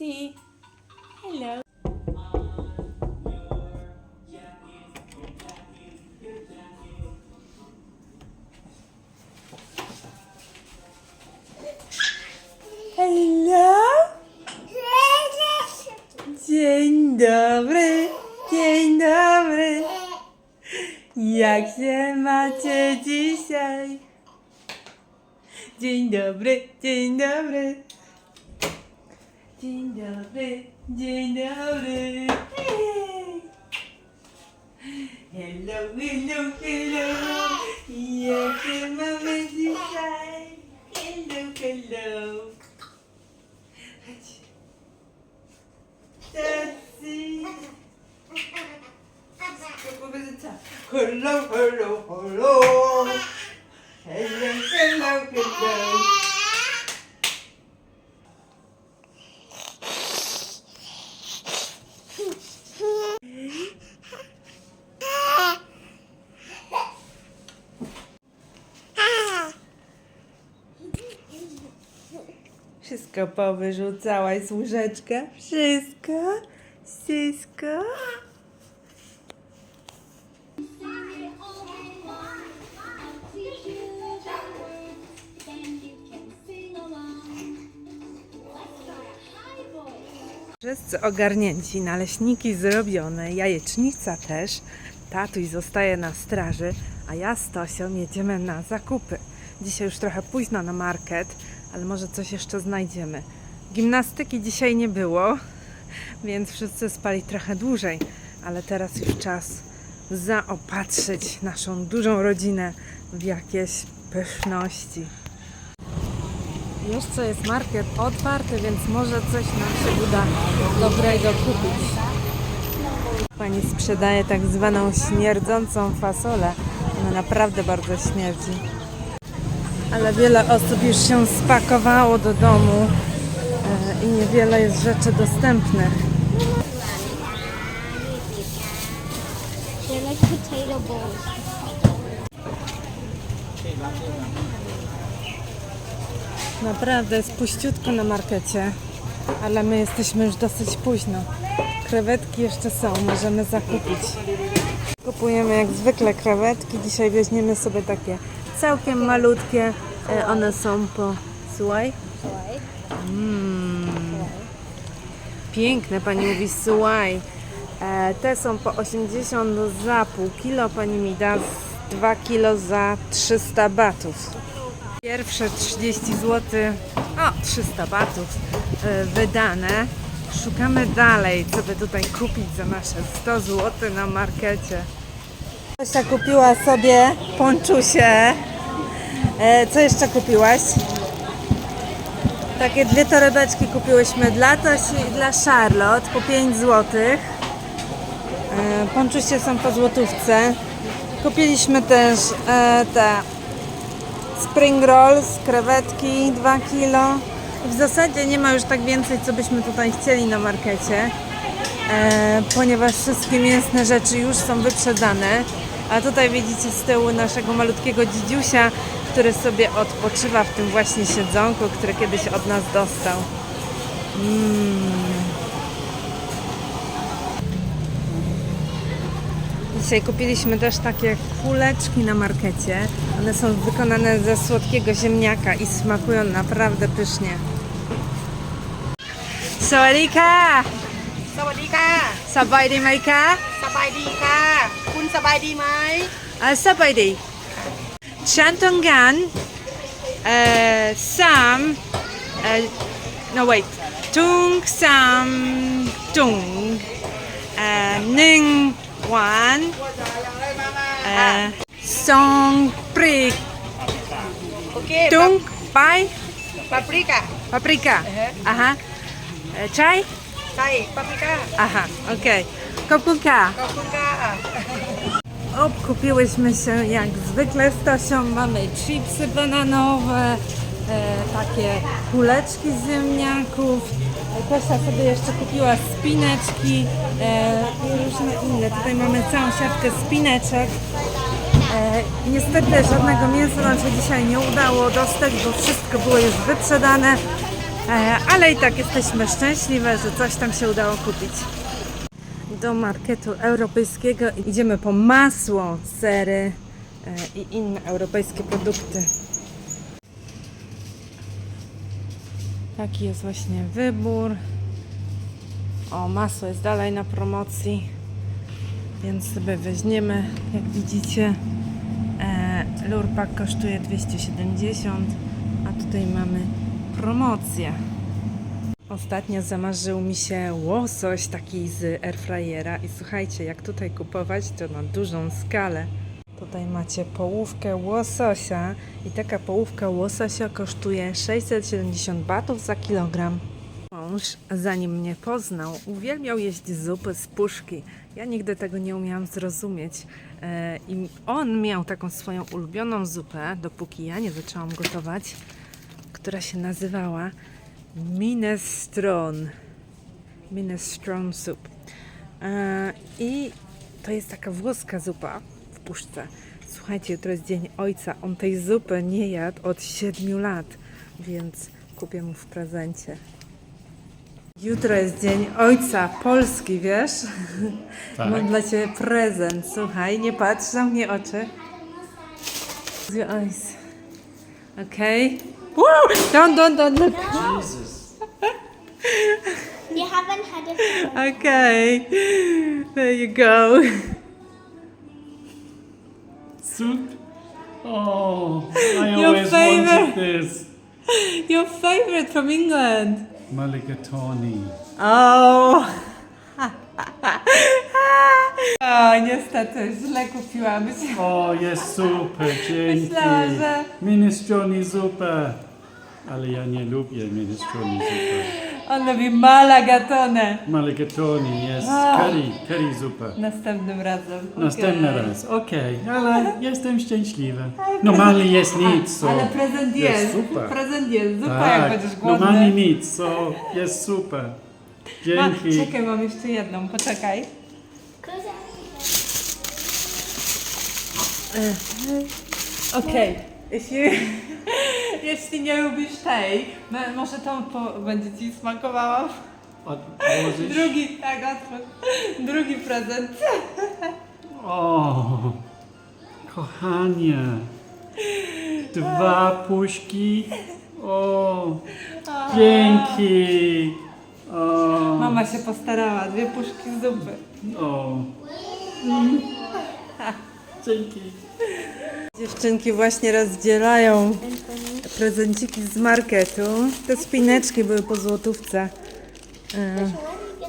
Hello. Hello. Dzień dobry, dzień dobry. Jak się macie dzisiaj? Dzień dobry, dzień dobry. Hello, hello, hello. Się mamy dzisiaj? Hello, hello. Tacy. Hello, hello, hello. Hello, hello, hello. Wszystko powyrzucałaś z łóżeczka? Wszystko? Wszystko? Wszyscy ogarnięci, naleśniki zrobione, jajecznica też. Tatuś zostaje na straży, a ja z Tosią jedziemy na zakupy. Dzisiaj już trochę późno na market, ale może coś jeszcze znajdziemy. Gimnastyki dzisiaj nie było, więc wszyscy spali trochę dłużej, ale teraz już czas zaopatrzyć naszą dużą rodzinę w jakieś pyszności. Jeszcze jest market otwarty, więc może coś nam się uda dobrego kupić. Pani sprzedaje tak zwaną śmierdzącą fasolę. Ona naprawdę bardzo śmierdzi. Ale wiele osób już się spakowało do domu e, i niewiele jest rzeczy dostępnych. Naprawdę jest puściutko na markecie, ale my jesteśmy już dosyć późno. Krewetki jeszcze są, możemy zakupić. Kupujemy jak zwykle krewetki. Dzisiaj weźmiemy sobie takie całkiem malutkie. E, One są po... Słuchaj. Mm. Piękne, pani mówi słuchaj. E, te są po 80 za pół kilo. Pani mi da 2 kilo za 300 batów. Pierwsze 30 zł, o 300 batów e, wydane. Szukamy dalej, co by tutaj kupić za nasze 100 zł na markecie. Kasia kupiła sobie ponczusie. E, co jeszcze kupiłaś? Takie dwie torebeczki kupiłyśmy dla Tosi i dla Charlotte po 5 zł. Ponczusie są po złotówce. Kupiliśmy też e, te spring rolls, krewetki 2 kg. W zasadzie nie ma już tak więcej, co byśmy tutaj chcieli na markecie, e, ponieważ wszystkie mięsne rzeczy już są wyprzedane. A tutaj widzicie z tyłu naszego malutkiego dzidziusia, który sobie odpoczywa w tym właśnie siedzonku, który kiedyś od nas dostał. Mm. Dzisiaj kupiliśmy też takie kuleczki na markecie. One są wykonane ze słodkiego ziemniaka i smakują naprawdę pysznie. Sawadika! Sawadika! Sabajdi Majka! Sabajdi Ka! Kun sabajdi Maj! Sabajdi! Chantongan, uh, Sam, uh, no wait, Tung Sam Tung, uh, Ning Wan, uh, Song Prik, okay, Tung Pai, Paprika, Paprika, uh huh, uh, Chai, Chai, Paprika, uh huh, okay, Kopung Ka, Obkupiłyśmy się jak zwykle z. Mamy chipsy bananowe, e, takie kuleczki z ziemniaków. Tosia sobie jeszcze kupiła spineczki e, i różne inne. Tutaj mamy całą siatkę spineczek. E, niestety żadnego mięsa nam się dzisiaj nie udało dostać, bo wszystko było już wyprzedane. Ale i tak jesteśmy szczęśliwe, że coś tam się udało kupić. Do marketu europejskiego idziemy po masło, sery e, i inne europejskie produkty. Taki jest właśnie wybór. O, masło jest dalej na promocji, więc sobie weźmiemy. Jak widzicie, e, lurpak kosztuje 270, a tutaj mamy promocję. Ostatnio zamarzył mi się łosoś taki z airfryera i słuchajcie, jak tutaj kupować, to na dużą skalę. Tutaj macie połówkę łososia i taka połówka łososia kosztuje 670 batów za kilogram. Mąż, zanim mnie poznał, uwielbiał jeść zupy z puszki. Ja nigdy tego nie umiałam zrozumieć. E, I on miał taką swoją ulubioną zupę, dopóki ja nie zaczęłam gotować, która się nazywała minestrone. Minestrone soup. E, I to jest taka włoska zupa w puszce. Słuchajcie, jutro jest Dzień Ojca. On tej zupy nie jadł od 7 lat, więc kupię mu w prezencie. Jutro jest Dzień Ojca Polski, wiesz? Tak. Mam dla Ciebie prezent. Słuchaj, nie patrz, zamknij oczy. Close your eyes. Okay? Woo! Don't, don't, don't look. Jesus. You haven't had it. Okay. There you go. Soup? Oh, I Your always favorite. wanted this. Your favorite from England. Mulligatawny. Oh. O, niestety, źle kupiłam. O, jest super, dzięki. Myślałam, że- Minestrone zupę. Ale ja nie lubię minestrone zupę. On lubi malagatone. Mulligatawny jest curry, curry zupa. Następnym razem. Następny Okej. raz, okej, ale jestem szczęśliwy. Normalnie jest nic, so Ale prezent jest jest. super. Prezent jest. Zupa jak będziesz głodny. normalnie nic, so jest super. Ma, Dzięki. czekaj, mam jeszcze jedną, poczekaj. Okej. Jeśli, jeśli nie lubisz tej, no, może to po, będzie ci smakowała. Odłożyć? Drugi, tak, otwórz. Drugi prezent. O, kochanie. Dwa puszki. O, dzięki. O, Mama się postarała, dwie puszki zupy. o. Dzięki. Dziewczynki właśnie rozdzielają prezenciki z marketu. Te spineczki były po złotówce. E,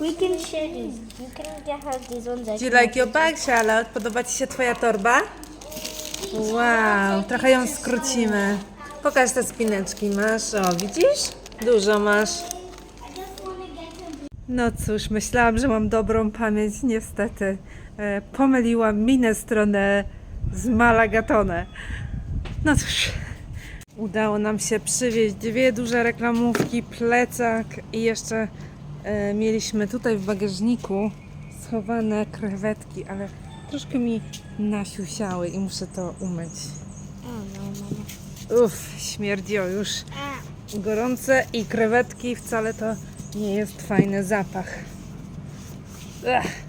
We can share these. You can get her these ones. I Do you like your bag, Charlotte? Podoba Ci się Twoja torba? Wow, trochę ją skrócimy. Pokaż te spineczki. Masz, o widzisz? Dużo masz. No cóż, myślałam, że mam dobrą pamięć. Niestety e, pomyliłam minę stronę z Malagatone. No cóż, udało nam się przywieźć dwie duże reklamówki, plecak i jeszcze e, mieliśmy tutaj w bagażniku schowane krewetki, ale troszkę mi nasiusiały i muszę to umyć. Oh no, mama. Uff, śmierdziło już gorące i krewetki wcale to nie jest fajny zapach. Ech.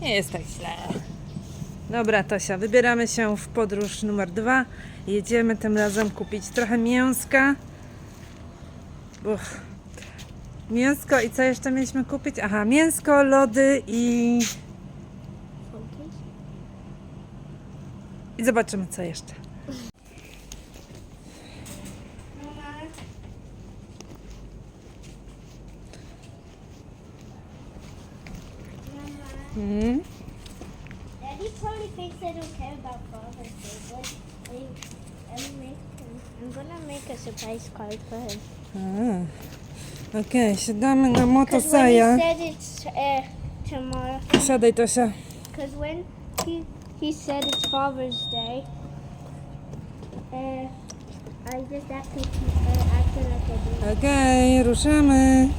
Nie jest tak źle. Dobra, Tosia, wybieramy się w podróż numer dwa. Jedziemy tym razem kupić trochę mięska. Uff. Mięsko i co jeszcze mieliśmy kupić? Aha, mięsko, lody i, i zobaczymy co jeszcze. Okej, siadamy na when he motosaja. said it's uh, tomorrow, Siadaj Tosia. because when he he said it's Father's Day, uh, I just acted, uh, acted like I did. Okej, ruszamy.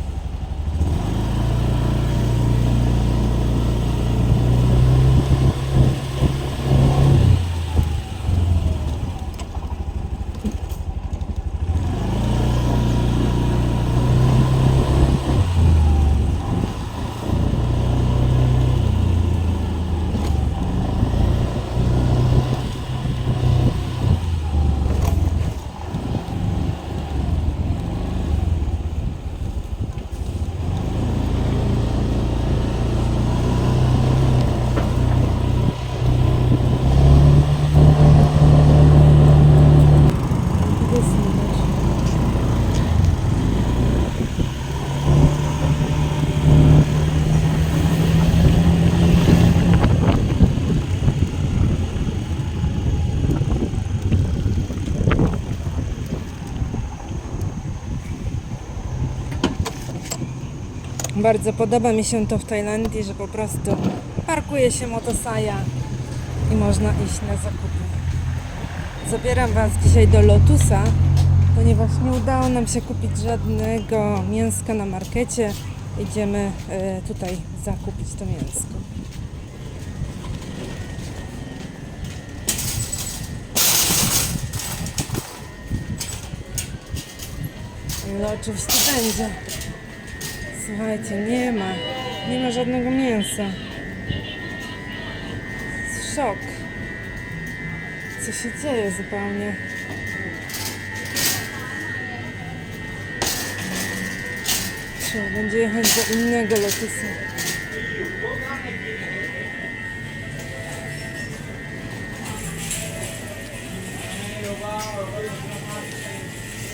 Bardzo podoba mi się to w Tajlandii, że po prostu parkuje się motosaja i można iść na zakupy. Zabieram Was dzisiaj do Lotusa, ponieważ nie udało nam się kupić żadnego mięska na markecie. Idziemy e, tutaj zakupić to mięsko. No oczywiście będzie. Słuchajcie, nie ma. Nie ma żadnego mięsa. Szok. Co się dzieje zupełnie? Trzeba będzie jechać do innego lotusa.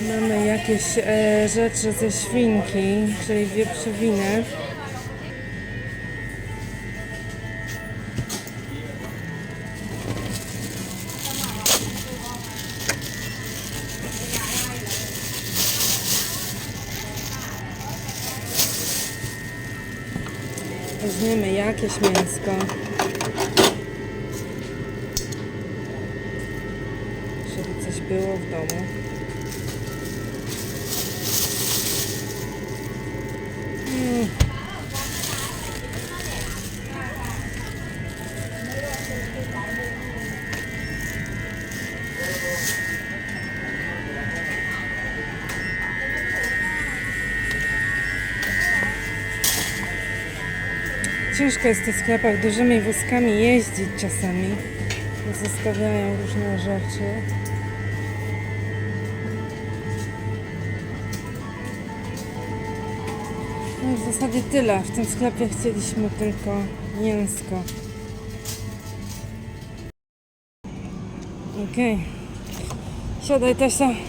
Mamy jakieś e, rzeczy ze świnki, czyli wieprzowinę. Weźmiemy jakieś mięsko. Żeby coś było w domu. Ciężko jest w tych sklepach dużymi wózkami jeździć czasami. Zostawiają różne rzeczy. No i w zasadzie tyle. W tym sklepie chcieliśmy tylko mięsko. Okej. Siadaj Tosia.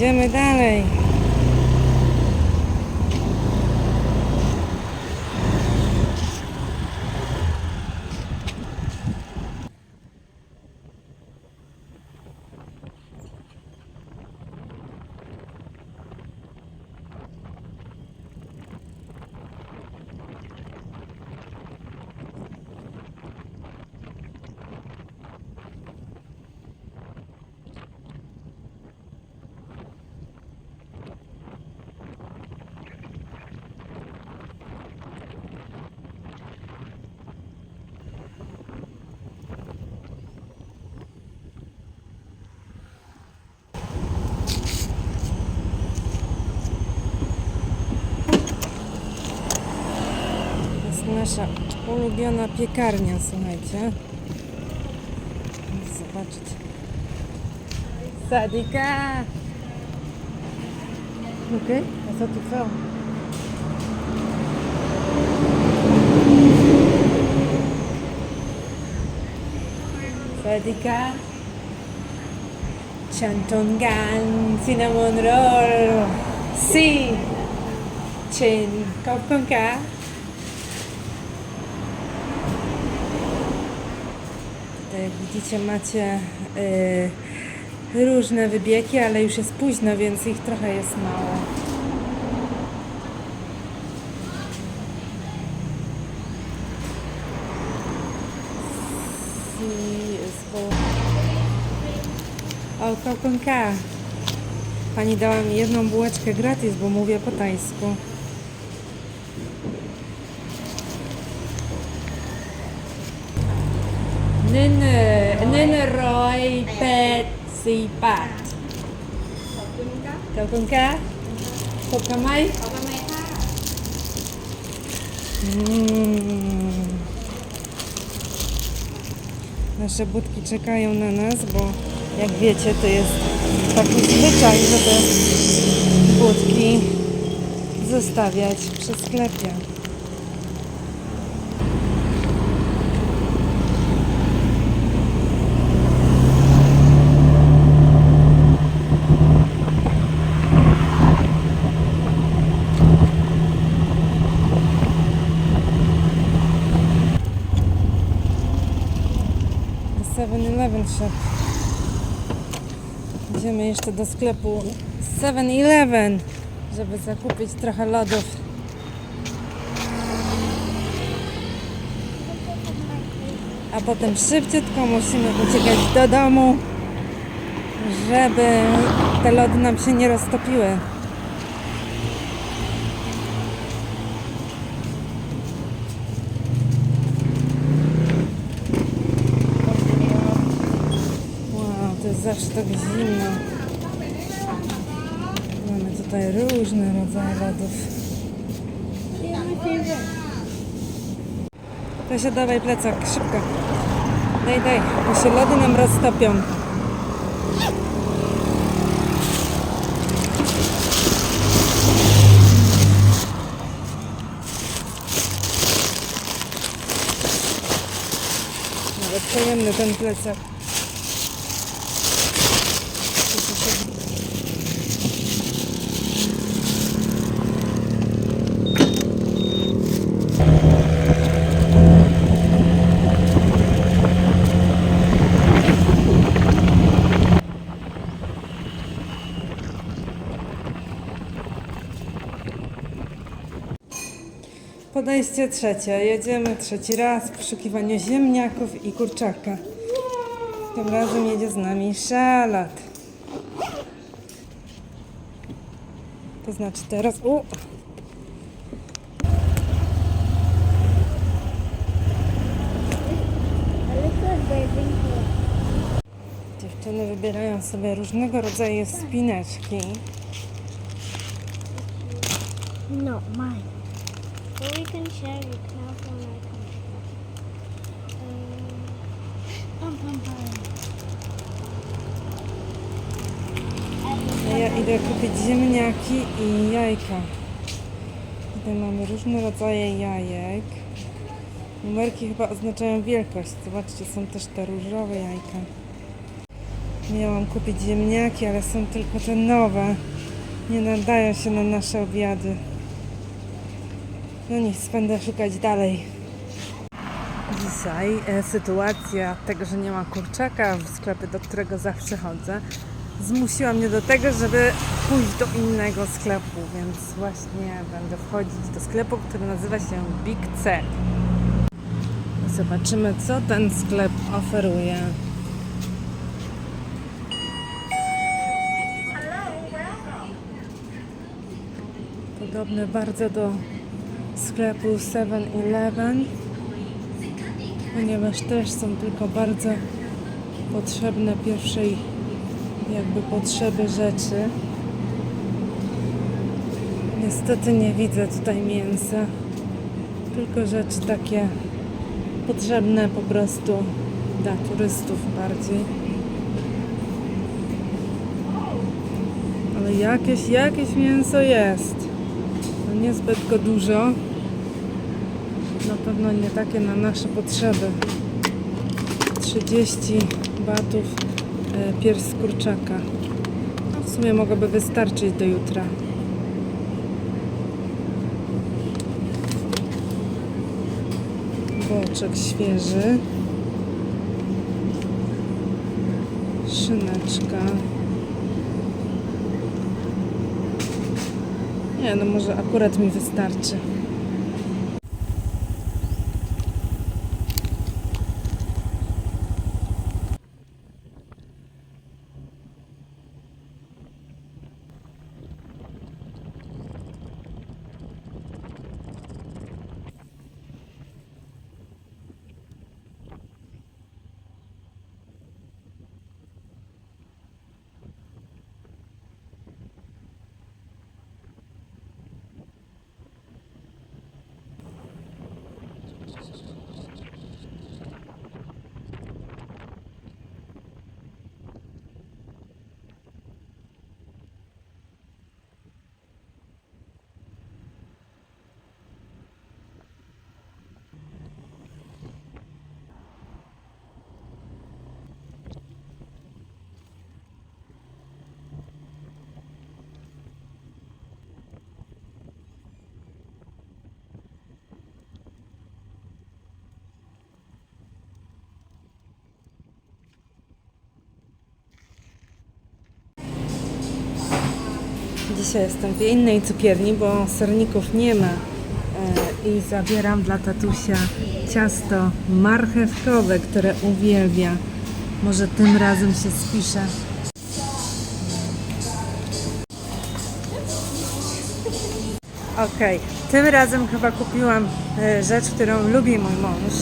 Jedziemy dalej. To jest nasza ulubiona piekarnia, słuchajcie. Zobaczcie. Sadika! Okej, a co tu są? Sadika! Chantongan, cinnamon roll, si, chin, kopkonka. Tutaj jak widzicie macie y, różne wybiegi, ale już jest późno, więc ich trochę jest mało. O, kokonka. Pani dała mi jedną bułeczkę gratis, bo mówię po tajsku. Nen, nen roy pet si pat. ขอบคุณค่ะขอบคุณไหมขอบคุณไหมค่ะ Nasze budki czekają na nas, bo jak wiecie, to jest taki zwyczaj, żeby budki zostawiać przy sklepie. Idziemy jeszcze do sklepu 7-Eleven, żeby zakupić trochę lodów. A potem szybciutko musimy uciekać do domu, żeby te lody nam się nie roztopiły. Zawsze tak zimno. Mamy tutaj różne rodzaje lodów. To się dawaj plecak, szybko. Daj, daj, bo się lody nam roztopią. Nawet pojemny ten plecak. Podejście trzecie. Jedziemy trzeci raz w poszukiwaniu ziemniaków i kurczaka. Tym razem jedzie z nami szalat. To znaczy teraz... U! Dziewczyny wybierają sobie różnego rodzaju spineczki. No, mine. But we can share it now for my. A ja idę kupić ziemniaki i jajka. Tutaj mamy różne rodzaje jajek. Numerki chyba oznaczają wielkość. Zobaczcie, są też te różowe jajka. Miałam kupić ziemniaki, ale są tylko te nowe. Nie nadają się na nasze obiady. No nic, będę szukać dalej. Dzisiaj e, sytuacja tego, że nie ma kurczaka w sklepie, do którego zawsze chodzę, zmusiła mnie do tego, żeby pójść do innego sklepu, więc właśnie będę wchodzić do sklepu, który nazywa się Big C. Zobaczymy, co ten sklep oferuje. Podobny bardzo do sklepu 7-Eleven, ponieważ też są tylko bardzo potrzebne pierwszej jakby potrzeby rzeczy. Niestety nie widzę tutaj mięsa, tylko rzeczy takie potrzebne po prostu dla turystów bardziej. Ale jakieś, jakieś mięso jest. Niezbyt go dużo. Na pewno nie takie na nasze potrzeby. 30 batów e, pierś z kurczaka. No, w sumie mogłoby wystarczyć do jutra. Boczek świeży. Szyneczka. Nie, no może akurat mi wystarczy. Dzisiaj jestem w innej cukierni, bo serników nie ma. E, I zabieram dla tatusia ciasto marchewkowe, które uwielbia. Może tym razem się spiszę. Okej, tym razem chyba kupiłam e, rzecz, którą lubi mój mąż.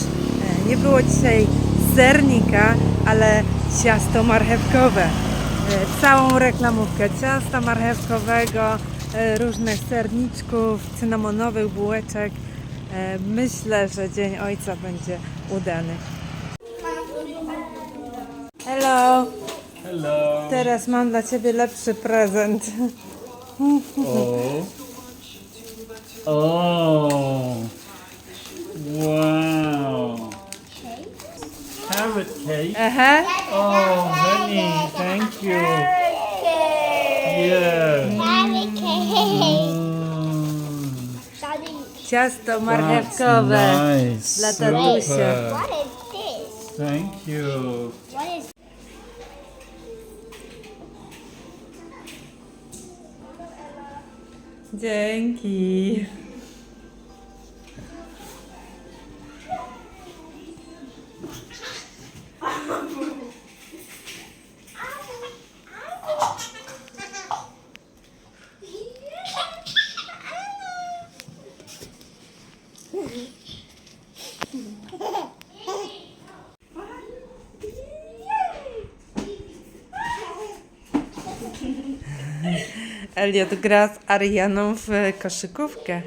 E, Nie było dzisiaj sernika, ale ciasto marchewkowe. E, Całą reklamówkę ciasta marchewkowego, e, różnych serniczków, cynamonowych bułeczek. E, Myślę, że Dzień Ojca będzie udany. Hello! Hello. Teraz mam dla Ciebie lepszy prezent. Oh. Oh. Wow. Carrot cake. Aha. Oh, honey, thank you. Yeah. Mm, Ciasto marchewkowe nice. dla tatusia. Super. What is this? Thank you. What is Dzięki. Elliot gra z Arianą w koszykówkę.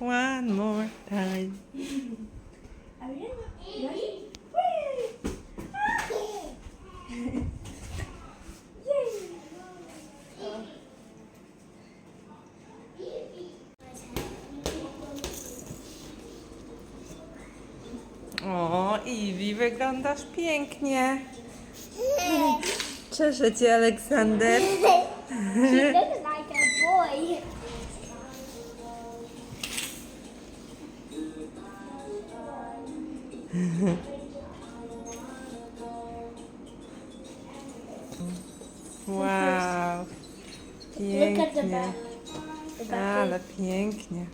One more time. O, Iwi, wyglądasz pięknie. Cieszę cię, Aleksander. She looks like a boy. Wow. Look at the Pięknie. back. The back Ale pięknie.